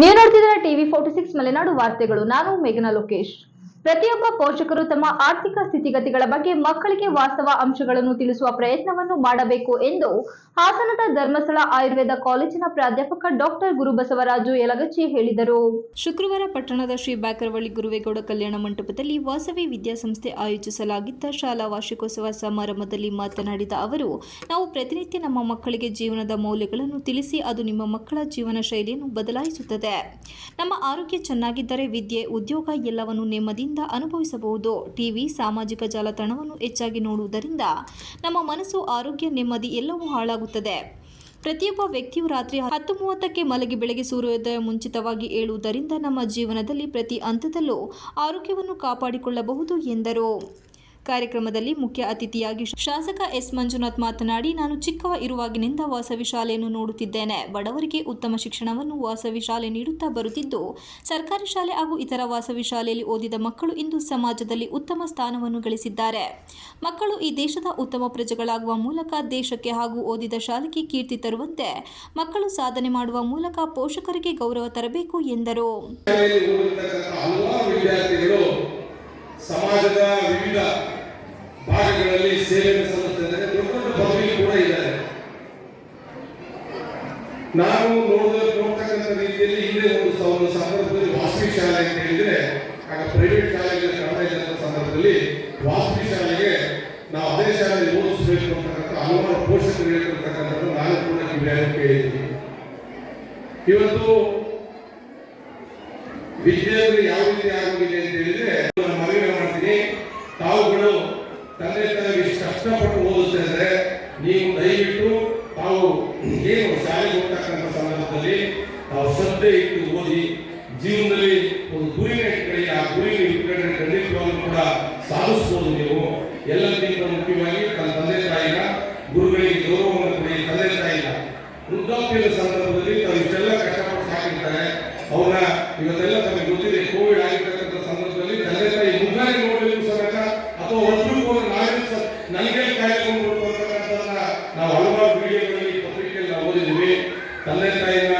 ನೀವು ನೋಡ್ತಿದ್ದೀರಾ TV forty six Malenadu ವಾರ್ತೆಗಳು. ನಾನು ಮೇಘನಾ ಲೋಕೇಶ್. ಪ್ರತಿಯೊಬ್ಬ ಪೋಷಕರು ತಮ್ಮ ಆರ್ಥಿಕ ಸ್ಥಿತಿಗತಿಗಳ ಬಗ್ಗೆ ಮಕ್ಕಳಿಗೆ ವಾಸ್ತವ ಅಂಶಗಳನ್ನು ತಿಳಿಸುವ ಪ್ರಯತ್ನವನ್ನು ಮಾಡಬೇಕು ಎಂದು ಹಾಸನದ ಧರ್ಮಸ್ಥಳ ಆಯುರ್ವೇದ ಕಾಲೇಜಿನ ಪ್ರಾಧ್ಯಾಪಕ ಡಾಕ್ಟರ್ ಗುರುಬಸವರಾಜು ಯಲಗಚ್ಚಿ ಹೇಳಿದರು. ಶುಕ್ರವಾರ ಪಟ್ಟಣದ ಶ್ರೀ ಬ್ಯಾಕರವಳ್ಳಿ ಗುರುವೇಗೌಡ ಕಲ್ಯಾಣ ಮಂಟಪದಲ್ಲಿ ವಾಸವಿ ವಿದ್ಯಾಸಂಸ್ಥೆ ಆಯೋಜಿಸಲಾಗಿದ್ದ ಶಾಲಾ ವಾರ್ಷಿಕೋತ್ಸವ ಸಮಾರಂಭದಲ್ಲಿ ಮಾತನಾಡಿದ ಅವರು, ನಾವು ಪ್ರತಿನಿತ್ಯ ನಮ್ಮ ಮಕ್ಕಳಿಗೆ ಜೀವನದ ಮೌಲ್ಯಗಳನ್ನು ತಿಳಿಸಿ ಅದು ನಿಮ್ಮ ಮಕ್ಕಳ ಜೀವನ ಶೈಲಿಯನ್ನು ಬದಲಾಯಿಸುತ್ತದೆ. ನಮ್ಮ ಆರೋಗ್ಯ ಚೆನ್ನಾಗಿದ್ದರೆ ವಿದ್ಯೆ, ಉದ್ಯೋಗ ಎಲ್ಲವನ್ನು ನೆಮ್ಮದಿಯಿಂದ ಅನುಭವಿಸಬಹುದು. ಟಿವಿ ಸಾಮಾಜಿಕ ಜಾಲತಾಣವನ್ನು ಹೆಚ್ಚಾಗಿ ನೋಡುವುದರಿಂದ ನಮ್ಮ ಮನಸ್ಸು, ಆರೋಗ್ಯ ನೆಮ್ಮದಿ ಎಲ್ಲವೂ ಹಾಳಾಗುತ್ತದೆ. ಪ್ರತಿಯೊಬ್ಬ ವ್ಯಕ್ತಿಯು ರಾತ್ರಿ ಹತ್ತು ಮೂವತ್ತಕ್ಕೆ ಮಲಗಿ ಬೆಳಗ್ಗೆ ಸೂರ್ಯೋದಯ ಮುಂಚಿತವಾಗಿ ಏಳುವುದರಿಂದ ನಮ್ಮ ಜೀವನದಲ್ಲಿ ಪ್ರತಿ ಹಂತದಲ್ಲೂ ಆರೋಗ್ಯವನ್ನು ಕಾಪಾಡಿಕೊಳ್ಳಬಹುದು ಎಂದರು. ಕಾರ್ಯಕ್ರಮದಲ್ಲಿ ಮುಖ್ಯ ಅತಿಥಿಯಾಗಿ ಶಾಸಕ ಎಸ್ ಮಂಜುನಾಥ್ ಮಾತನಾಡಿ, ನಾನು ಚಿಕ್ಕವ ಇರುವಾಗಿನಿಂದ ವಾಸವಿ ಶಾಲೆಯನ್ನು ನೋಡುತ್ತಿದ್ದೇನೆ. ಬಡವರಿಗೆ ಉತ್ತಮ ಶಿಕ್ಷಣವನ್ನು ವಾಸವಿ ಶಾಲೆ ನೀಡುತ್ತಾ ಬರುತ್ತಿದ್ದು, ಸರ್ಕಾರಿ ಶಾಲೆ ಹಾಗೂ ಇತರ ವಾಸವಿ ಶಾಲೆಯಲ್ಲಿ ಓದಿದ ಮಕ್ಕಳು ಇಂದು ಸಮಾಜದಲ್ಲಿ ಉತ್ತಮ ಸ್ಥಾನವನ್ನು ಗಳಿಸಿದ್ದಾರೆ. ಮಕ್ಕಳು ಈ ದೇಶದ ಉತ್ತಮ ಪ್ರಜೆಗಳಾಗುವ ಮೂಲಕ ದೇಶಕ್ಕೆ ಹಾಗೂ ಓದಿದ ಶಾಲೆಗೆ ಕೀರ್ತಿ ತರುವಂತೆ ಮಕ್ಕಳು ಸಾಧನೆ ಮಾಡುವ ಮೂಲಕ ಪೋಷಕರಿಗೆ ಗೌರವ ತರಬೇಕು ಎಂದರು ಶಾಲೆಯಲ್ಲಿ ಓದಿರ್ತಕ್ಕಂಥ ಹಲವಾರು ವಿದ್ಯಾರ್ಥಿಗಳು ಸಮಾಜದ ವಿವಿಧ ಭಾಗಗಳಲ್ಲಿ ಸೇವೆಯನ್ನು ಸಲ್ಲಿಸುತ್ತಿದ್ದಾರೆ ದೊಡ್ಡ ದೊಡ್ಡ ಕೂಡ ಇದ್ದಾರೆ. ನಾವು ನೋಡಿದ ನೋಡ್ತಕ್ಕಂಥ ರೀತಿಯಲ್ಲಿ ಹಿಂದೆ ಒಂದು ಒಂದು ಸಂದರ್ಭದಲ್ಲಿ ವಾಸವಿ ಶಾಲೆ ಅಂತ ಹೇಳಿದ್ರೆ, ಆಗ ಪ್ರೈವೇಟ್ ಶಾಲೆಗಳ ಕಾಣ ಇದ್ದಂಥ ಸಂದರ್ಭದಲ್ಲಿ ವಾಸವಿ ಶಾಲೆಗೆ ನಾವು ಅದೇ ಶಾಲೆಯಲ್ಲಿ ಓದಿಸಬೇಕು ಅಂತಕ್ಕಂಥ ಹಲವಾರು ಪೋಷಕರು ಹೇಳ್ತಿರ್ತಕ್ಕಂಥದ್ದು ನಾನು ಕೂಡ ಕೇಳಿದ್ದೀನಿ. ಇವತ್ತು ವಿದ್ಯಾರ್ಥಿ ಯಾವ ರೀತಿ ಆಗೋಗಿದೆ ಅಂತ ಹೇಳಿದ್ರೆ ತಂದೆ ತಾಯಿ ಕಷ್ಟಪಟ್ಟು ಓದಿಸ್ತಾ ಇದ್ರೆ ನೀವು ದಯವಿಟ್ಟು ತಾವು ಏನು ಶಾಲೆಗೆ ಹೋಗ್ತಕ್ಕಂಥ ಸಂದರ್ಭದಲ್ಲಿ ತಾವು ಶ್ರದ್ಧೆ ಇಟ್ಟು ಓದಿ ಜೀವನದಲ್ಲಿ ಒಂದು ಗುರಿನ ಇಟ್ಕೊಳ್ಳಿ. ಆ ಗುರಿ ಇಟ್ಕೊಂಡ್ರೆ ಖಂಡಿತವಾಗ್ಲೂ ಕೂಡ ಸಾಧಿಸ್ಬೋದು ನೀವು. ಎಲ್ಲಕ್ಕಿಂತ ಮುಖ್ಯವಾಗಿ ತನ್ನ ತಂದೆ ತಾಯಿನ ಗುರುಗಳಿಗೆ ಗೌರವವನ್ನು ಕೊಡಿ ತಂದೆ ತಾಯಿನ ವೃದ್ಧಾಪ್ಯದ ಸಂದರ್ಭದಲ್ಲಿ ತಾವು ಇಷ್ಟೆಲ್ಲ ಕಷ್ಟಪಟ್ಟು ಸಾಕಿರ್ತಾರೆ ಅವರ ಇವತ್ತೆಲ್ಲ ತಮಗೆ ಗೊತ್ತಿದೆ ಕೋವಿಡ್ ಆಗಿರ್ತಕ್ಕಂಥ ಸಂದರ್ಭದಲ್ಲಿ ತಂದೆ ತಾಯಿ ಮುಖಾರಿ ನೋಡಲಿಕ್ಕೂ ಸಮೇತ ಅಥವಾ ಒಬ್ಬರು ಹೋಗಿ ನಾಳೆ ಸ- ನನಗೆ ಕಾಯ್ಕೊಂಡು ಅಂತಕ್ಕಂಥದ್ದನ್ನ ನಾವು ಹಲವಾರು ವಿಡಿಯೋಗಳಲ್ಲಿ ಪತ್ರಿಕೆಯಲ್ಲಿ ನಾವು ಓದಿದ್ದೀವಿ ತಂದೆ ತಾಯಿನ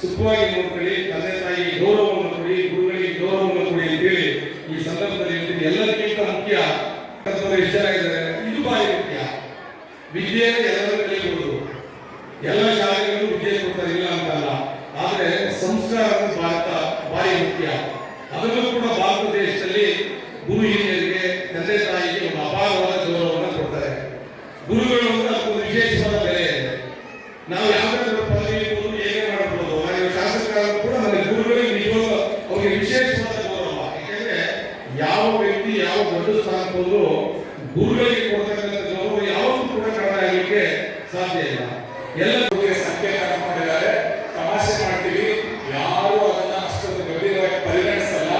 ಸುಖವಾಗಿ ನೋಡ್ಕೊಳ್ಳಿ, ತಂದೆ ತಾಯಿ ಗೌರವವನ್ನು ಕೊಡಿ, ಗುರುಗಳಿಗೆ ಗೌರವವನ್ನು ಕೊಡಿ ಅಂತೇಳಿ ಈ ಸಂದರ್ಭದಲ್ಲಿ ಹೇಳ್ತೀನಿ. ಎಲ್ಲದಕ್ಕಿಂತ ಮುಖ್ಯ ಜನ ಇದು ಭಾರಿ ಮುಖ್ಯ. ವಿದ್ಯೆಯನ್ನು ಎಲ್ಲರೂ ಕಲಿಬಹುದು ಎಲ್ಲ ಸಾಧ್ಯ ಇಲ್ಲ. ಎಲ್ಲ ಸಂಕೇತ ಮಾಡಿದ್ದಾರೆ. ತಮಾಷೆ ಮಾಡ್ತೀವಿ. ಯಾರು ಅದನ್ನ ಅಷ್ಟೊಂದು ಗಂಭೀರವಾಗಿ ಪರಿಗಣಿಸಲ್ಲ.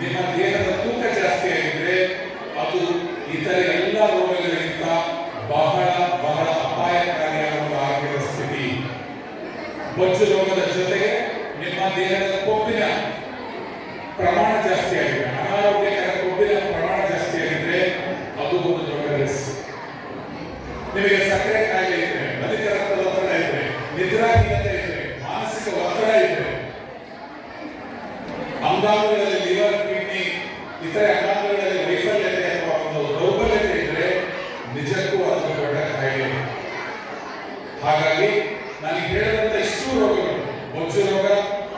ನಿಮ್ಮ ದೇಹದ ತೂಕ ಜಾಸ್ತಿ ಆಗಿದ್ರೆ ಅದು ಇತರ ಎಲ್ಲ ರೋಗಗಳಿಗಿಂತ ಬಹಳ ಬಹಳ ಆರೋಗ್ಯದ ಸ್ಥಿತಿ. ಬೊಜ್ಜು ರೋಗದ ಜೊತೆಗೆ ನಿಮ್ಮ ದೇಹದ ಕೊಬ್ಬಿನ ಪ್ರಮಾಣ ಜಾಸ್ತಿ ಆಗಿದೆ ಅನಾರೋಗ್ಯಕರ ಕೊಬ್ಬಿನ ಪ್ರಮಾಣ ಜಾಸ್ತಿ ಆಗಿದ್ರೆ ಅದು ಒಂದು ದೊಡ್ಡ ರಿಸ್ಕ್ ನಿಮಗೆ ಸಕ್ಕರೆ ಕಾಯಿಲೆ ಇದ್ರೆ ಅಧಿಕ ರಕ್ತದೊತ್ತಡ ಇದ್ರೆ ನಿದ್ರಾಹೀನತೆ ಇದ್ರೆ ಮಾನಸಿಕ ಒತ್ತಡ ಇದ್ರೆ ಅಂಗಾಂಗಗಳಲ್ಲಿ ಲಿವರ್ ಕಿಡ್ನಿ ಇತರೆ ಅಂಗಾಂಗಗಳಲ್ಲಿ ವೈಫಲ್ಯತೆ ಅಥವಾ ಒಂದು ದೌರ್ಬಲ್ಯತೆ ಇದ್ರೆ ನಿಜಕ್ಕೂ ಅದು ದೊಡ್ಡ ಕಾಯಿಲೆ ಹಾಗಾಗಿ ನನಗೆ ಹೇಳಿದಂತ ಇಷ್ಟು ರೋಗಗಳು ಬೊಜ್ಜು ರೋಗ,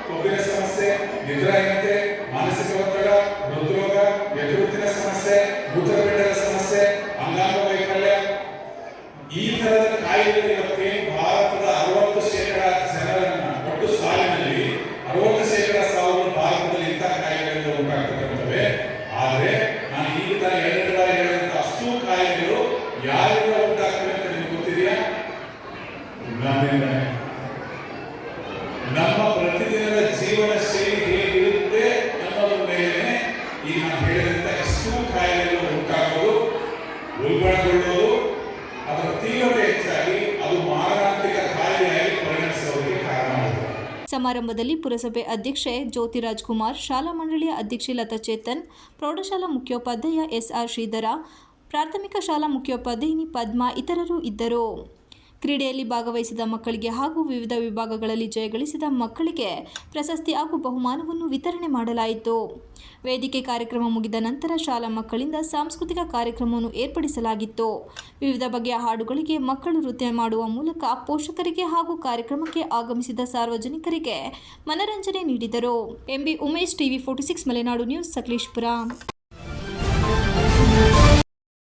ಕೊಬ್ಬಿನ ಸಮಸ್ಯೆ ನಿದ್ರಾಹೀನತೆ ಸಮಾರಂಭದಲ್ಲಿ ಪುರಸಭೆ ಅಧ್ಯಕ್ಷೆ ಜ್ಯೋತಿರಾಜ್ ಕುಮಾರ್, ಶಾಲಾ ಮಂಡಳಿಯ ಅಧ್ಯಕ್ಷೆ ಲತಾ ಚೇತನ್, ಪ್ರೌಢಶಾಲಾ ಮುಖ್ಯೋಪಾಧ್ಯಾಯ ಎಸ್ಆರ್ ಶ್ರೀಧರ, ಪ್ರಾಥಮಿಕ ಶಾಲಾ ಮುಖ್ಯೋಪಾಧ್ಯಾಯಿನಿ ಪದ್ಮಾ ಇತರರು ಇದ್ದರು. ಕ್ರೀಡೆಯಲ್ಲಿ ಭಾಗವಹಿಸಿದ ಮಕ್ಕಳಿಗೆ ಹಾಗೂ ವಿವಿಧ ವಿಭಾಗಗಳಲ್ಲಿ ಜಯಗಳಿಸಿದ ಮಕ್ಕಳಿಗೆ ಪ್ರಶಸ್ತಿ ಹಾಗೂ ಬಹುಮಾನವನ್ನು ವಿತರಣೆ ಮಾಡಲಾಯಿತು. ವೇದಿಕೆ ಕಾರ್ಯಕ್ರಮ ಮುಗಿದ ನಂತರ ಶಾಲಾ ಮಕ್ಕಳಿಂದ ಸಾಂಸ್ಕೃತಿಕ ಕಾರ್ಯಕ್ರಮವನ್ನು ಏರ್ಪಡಿಸಲಾಗಿತ್ತು. ವಿವಿಧ ಬಗೆಯ ಹಾಡುಗಳಿಗೆ ಮಕ್ಕಳು ನೃತ್ಯ ಮಾಡುವ ಮೂಲಕ ಪೋಷಕರಿಗೆ ಹಾಗೂ ಕಾರ್ಯಕ್ರಮಕ್ಕೆ ಆಗಮಿಸಿದ ಸಾರ್ವಜನಿಕರಿಗೆ ಮನರಂಜನೆ ನೀಡಿದರು. MB Umesh TV forty six Malenadu news, Sakleshpur.